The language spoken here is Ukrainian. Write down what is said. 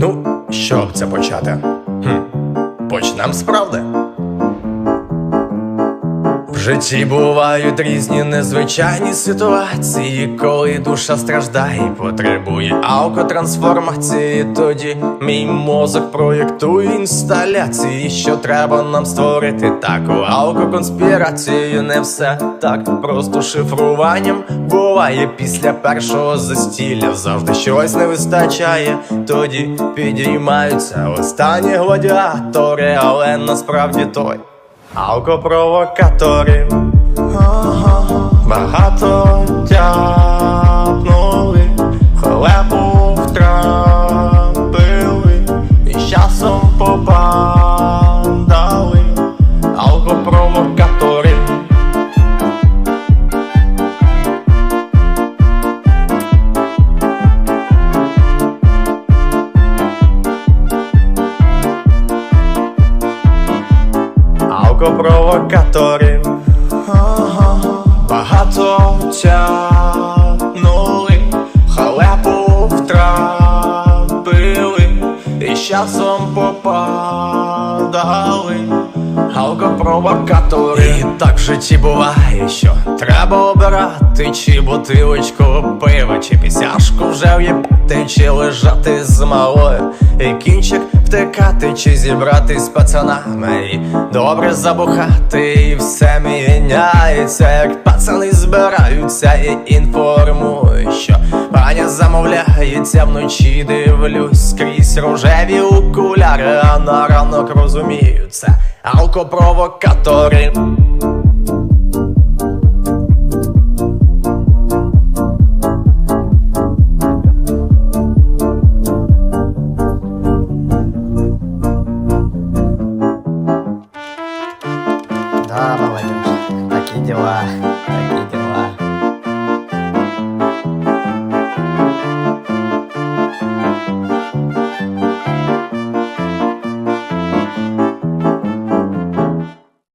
Ну, що це почати? Хм. Почнемо з правди. Житті бувають різні незвичайні ситуації, коли душа страждає, і потребує алкотрансформації. Тоді мій мозок проєктує інсталяції, що треба нам створити таку алкоконспірацію. Не все так просто шифруванням буває після першого застілля. Завжди щось не вистачає. Тоді підіймаються останні гладіатори, але насправді той. Алкопровокатори багато Алкопровокатори багато тянули, халепу втрапили і з часом попадали. Алкопровокатори І так в житті буває, що треба обирати, чи бутилочку пива, чи пісяшку вже в'єбати, чи лежати з малою, і кінчик втикати, чи зібрати з пацанами, добре забухати, і все міняється, як пацани збираються і інформують, що паня замовляється вночі, дивлюсь скрізь рожеві окуляри, а на ранок розумію це алкопровокатори. まいり。は。